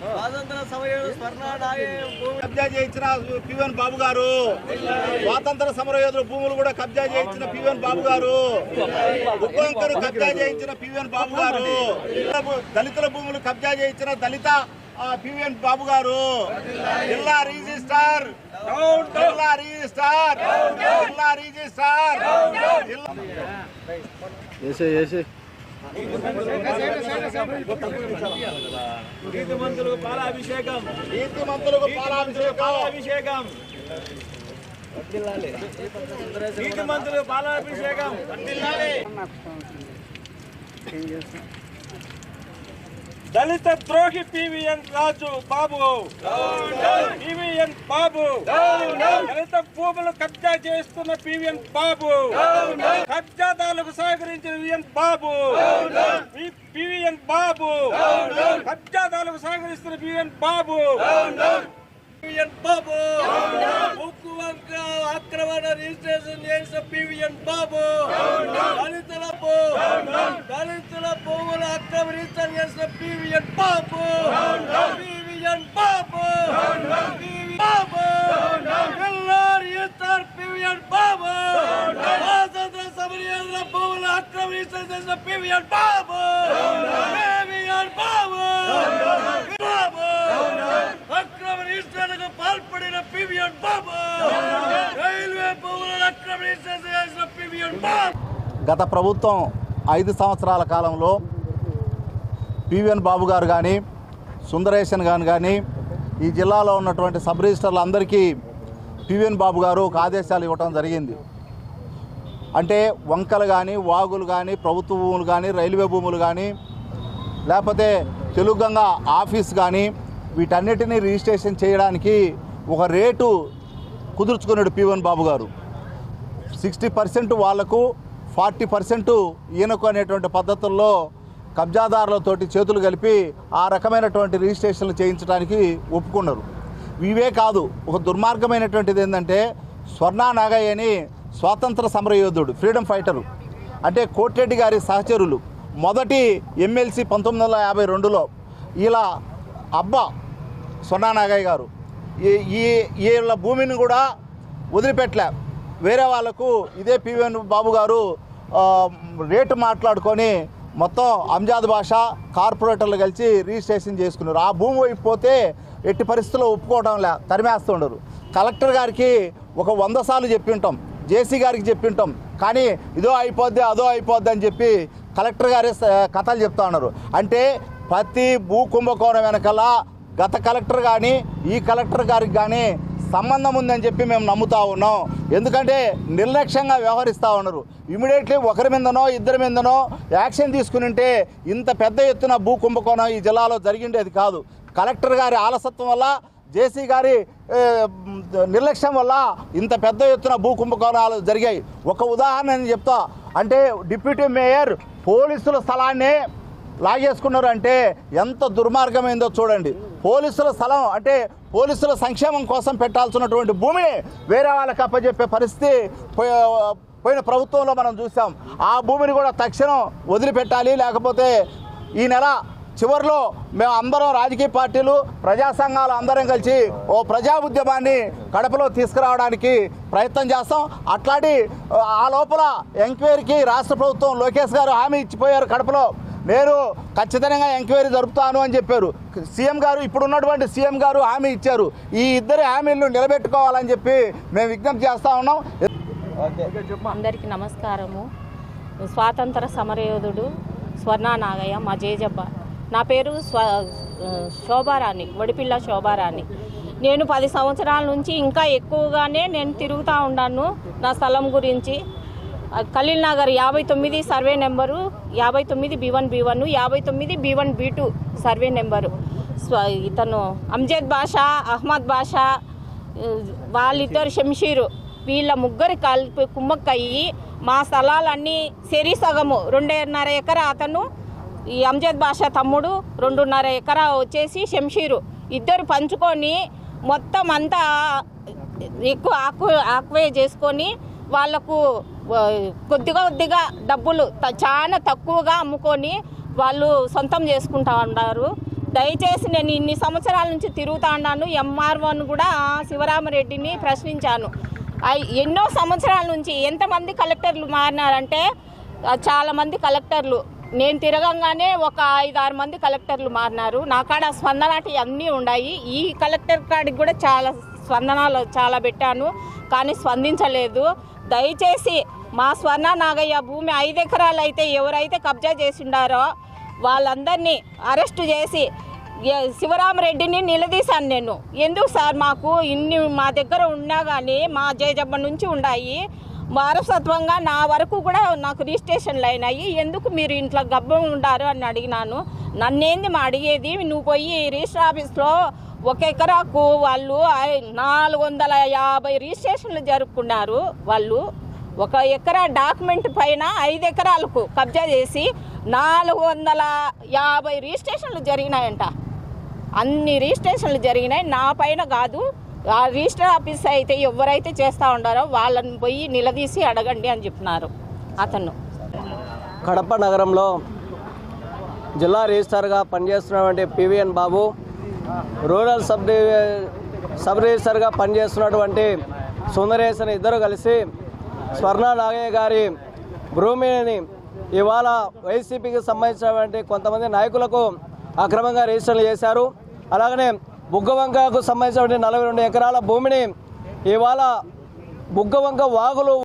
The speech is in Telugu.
స్వాతంత్ర కబ్జా చేయించిన పివన్ బాబు గారు. స్వాతంత్ర సమరయోధుల భూములు కూడా కబ్జా చేయించిన పివన్ బాబు గారు. ఉప్పంకరు కబ్జా చేయించిన పివన్ బాబు గారు. దళితుల భూములు కబ్జా చేయించిన దళిత పివిఎన్ బాబు గారు. జిల్లా రిజిస్టార్ జిల్లా రిజిస్టార్ జిల్లా రిజిస్టార్ జిల్లా నీతిమంతులకు పాలాభిషేకం. నీతిమంతులకు పాలాభిషేకం. పాలాభిషేకం. నీతిమంతులకు పాలాభిషేకం. దళిత ద్రోహి పివిఎన్ రాజు బాబు. పివిఎన్ బాబు. దళిత భూములు కబ్జా చేస్తున్న పివిఎన్ బాబు. కబ్జాదారులకు సహకరించిన విఎన్ బాబు. పివిఎన్ బాబు. కబ్జాదారులకు సహకరిస్తున్న పివిఎన్ బాబు. పివిఎన్ బాబు. ముక్కు వంక ఆక్రమణ రిజిస్ట్రేషన్ చేసిన పివిఎన్ బాబు. దళితుల భూముల అక్రమ రిజిస్టర్ చేసిన PVN Babu PVN Babu PV Babu ఎల్లారు register PVN Babu స్వాతంత్ర సమరయోధుల భూముల అక్రమ రిజిస్టర్ చేసిన పివిఎన్ బాబు పివిఎన్ బాబు బాబు అక్రమ రిజిస్టర్లకు పాల్పడిన పివిఎన్ బాబు రైల్వే భూములను అక్రమ రిజిస్టర్ చేసిన పివిఎన్ బాబు గత ప్రభుత్వం ఐదు సంవత్సరాల కాలంలో పివిఎన్ బాబు గారు కానీ సుందరేశన్ గారు కానీ ఈ జిల్లాలో ఉన్నటువంటి సబ్ రిజిస్టర్లు అందరికీ పివిఎన్ బాబు గారు ఒక ఆదేశాలు ఇవ్వటం జరిగింది. అంటే వంకలు కానీ వాగులు కానీ ప్రభుత్వ భూములు కానీ రైల్వే భూములు కానీ లేకపోతే తెలుగుగంగా ఆఫీస్ కానీ వీటన్నిటినీ రిజిస్ట్రేషన్ చేయడానికి ఒక రేటు కుదుర్చుకున్నాడు పివన్ బాబు గారు. సిక్స్టీ పర్సెంట్ వాళ్ళకు ఫార్టీ పర్సెంట్ ఈయనకు అనేటువంటి పద్ధతుల్లో కబ్జాదారులతోటి చేతులు కలిపి ఆ రకమైనటువంటి రిజిస్ట్రేషన్లు చేయించడానికి ఒప్పుకున్నారు. ఇవే కాదు ఒక దుర్మార్గమైనటువంటిది ఏంటంటే స్వర్ణా నాగయ్య అని స్వాతంత్ర సమరయోధుడు ఫ్రీడమ్ ఫైటరు అంటే కోటిరెడ్డి గారి సహచరులు మొదటి ఎమ్మెల్సీ పంతొమ్మిది వందల యాభై రెండులో ఇలా అబ్బా స్వర్ణా నాగయ్య గారు ఈ ఈ వీళ్ళ భూమిని కూడా వదిలిపెట్టలే. వేరే వాళ్ళకు ఇదే పివిఎన్ బాబు గారు రేటు మాట్లాడుకొని మొత్తం అంజాద్ భాష కార్పొరేటర్లు కలిసి రిజిస్ట్రేషన్ చేసుకున్నారు. ఆ భూమి వైపు పోతే ఎట్టి పరిస్థితుల్లో ఒప్పుకోవడం లే తరిమేస్తుండరు కలెక్టర్ గారికి ఒక వంద సార్లు చెప్పి ఉంటాం. జేసీ గారికి చెప్పి ఉంటాం. కానీ ఇదో అయిపోద్ది అదో అయిపోద్ది అని చెప్పి కలెక్టర్ గారే కథలు చెప్తా ఉన్నారు. అంటే ప్రతి భూ కుంభకోణం వెనకాల గత కలెక్టర్ కానీ ఈ కలెక్టర్ గారికి కానీ సంబంధం ఉందని చెప్పి మేము నమ్ముతా ఉన్నాం. ఎందుకంటే నిర్లక్ష్యంగా వ్యవహరిస్తూ ఉన్నారు. ఇమీడియట్లీ ఒకరి మీదనో ఇద్దరి మీదనో యాక్షన్ తీసుకుని ఉంటే ఇంత పెద్ద ఎత్తున భూ కుంభకోణం ఈ జిల్లాలో జరిగిండేది కాదు. కలెక్టర్ గారి ఆలసత్వం వల్ల జేసీ గారి నిర్లక్ష్యం వల్ల ఇంత పెద్ద ఎత్తున భూ కుంభకోణాలు జరిగాయి. ఒక ఉదాహరణ నేను చెప్తా. అంటే డిప్యూటీ మేయర్ పోలీసుల స్థలాన్ని లాగేసుకున్నారు అంటే ఎంత దుర్మార్గమైందో చూడండి. పోలీసుల స్థలం అంటే పోలీసుల సంక్షేమం కోసం పెట్టాల్సినటువంటి భూమిని వేరే వాళ్ళకి అప్పచెప్పే పరిస్థితి పోయిన ప్రభుత్వంలో మనం చూసాం. ఆ భూమిని కూడా తక్షణం వదిలిపెట్టాలి. లేకపోతే ఈ నెల చివరిలో మేము అందరం రాజకీయ పార్టీలు ప్రజా సంఘాలు అందరం కలిసి ఓ ప్రజా ఉద్యమాన్ని కడపలో తీసుకురావడానికి ప్రయత్నం చేస్తాం. అట్లాంటి ఆ లోపల ఎంక్వైరీకి రాష్ట్ర ప్రభుత్వం లోకేష్ గారు హామీ ఇచ్చిపోయారు కడపలో. నేను ఖచ్చితంగా ఎంక్వైరీ జరుపుతాను అని చెప్పారు. సీఎం గారు ఇప్పుడు ఉన్నటువంటి సీఎం గారు హామీ ఇచ్చారు. ఈ ఇద్దరి హామీలను నిలబెట్టుకోవాలని చెప్పి మేము విజ్ఞప్తి చేస్తా ఉన్నాం. అందరికీ నమస్కారము. స్వాతంత్ర సమరయోధుడు స్వర్ణ నాగయ్య మా జేజబ్బ. నా పేరు స్వ శోభారాణి వడిపిల్ల శోభారాణి. నేను పది సంవత్సరాల నుంచి ఇంకా ఎక్కువగానే నేను తిరుగుతూ ఉన్నాను నా స్థలం గురించి. ఖలీల్ నగర్ యాభై తొమ్మిది సర్వే నెంబరు యాభై తొమ్మిది బి వన్ బి వన్ యాభై తొమ్మిది B one B two survey number. ఇతను అంజద్ బాషా అహ్మద్ బాషా వాళ్ళిద్దరు శంషీరు వీళ్ళ ముగ్గురు కలిపి కుమ్మక్కయ్యి మా స్థలాలన్నీ సెరి సగము రెండున్నర ఎకరా అతను ఈ అంజద్ బాషా తమ్ముడు రెండున్నర ఎకరా వచ్చేసి శంషీరు ఇద్దరు పంచుకొని మొత్తం అంతా ఎక్కువ ఆక్వే ఆక్వే చేసుకొని వాళ్ళకు కొద్దిగా కొద్దిగా డబ్బులు చాలా తక్కువగా అమ్ముకొని వాళ్ళు సొంతం చేసుకుంటా ఉన్నారు. దయచేసి నేను ఇన్ని సంవత్సరాల నుంచి తిరుగుతా ఉన్నాను. ఎంఆర్ఓను కూడా శివరామరెడ్డిని ప్రశ్నించాను. ఎన్నో సంవత్సరాల నుంచి ఎంతమంది కలెక్టర్లు మారినారంటే చాలామంది కలెక్టర్లు. నేను తిరగంగానే ఒక ఐదు ఆరు మంది కలెక్టర్లు మారినారు. నా కాడ స్పందనాటి అన్నీ ఉన్నాయి ఈ కలెక్టర్ కాడికి కూడా చాలా స్పందనాలు చాలా పెట్టాను. కానీ స్పందించలేదు. దయచేసి మా స్వర్ణ నాగయ్య భూమి ఐదు ఎకరాలు అయితే ఎవరైతే కబ్జా చేసిండారో వాళ్ళందరినీ అరెస్టు చేసి శివరామరెడ్డిని నిలదీశాను నేను. ఎందుకు సార్ మాకు ఇన్ని మా దగ్గర ఉన్నా కానీ మా జయజబ్బ నుంచి ఉన్నాయి వారసత్వంగా నా వరకు కూడా నాకు రిజిస్ట్రేషన్లు అయినాయి. ఎందుకు మీరు ఇంట్లో గబ్బం ఉండారు అని అడిగినాను. నన్నేంది మా అడిగేది? నువ్వు పోయి రిజిస్టర్ ఆఫీస్లో ఒక ఎకరాకు వాళ్ళు నాలుగు వందల యాభై రిజిస్ట్రేషన్లు జరుపుకున్నారు వాళ్ళు. ఒక ఎకరా డాక్యుమెంట్ పైన ఐదు ఎకరాలకు కబ్జా చేసి నాలుగు వందల యాభై రిజిస్ట్రేషన్లు జరిగినాయంట. అన్ని రిజిస్ట్రేషన్లు జరిగినాయి. నా పైన కాదు ఆ రిజిస్టర్ ఆఫీస్ అయితే ఎవరైతే చేస్తూ ఉండారో వాళ్ళని పోయి నిలదీసి అడగండి అని చెప్పినారు అతను. కడప నగరంలో జిల్లా రిజిస్టర్గా పనిచేస్తున్నటువంటి PVN Babu rural sub sub రిజిస్టర్గా పనిచేస్తున్నటువంటి సుందరేశన్ ఇద్దరు కలిసి స్వర్ణ నాగయ్య గారి భూమిని ఇవాళ వైసీపీకి సంబంధించినటువంటి కొంతమంది నాయకులకు అక్రమంగా రిజిస్టర్లు చేశారు. అలాగనే బుగ్గవంకకు సంబంధించినటువంటి నలభై రెండు ఎకరాల భూమిని ఇవాళ బుగ్గవంక వాగులు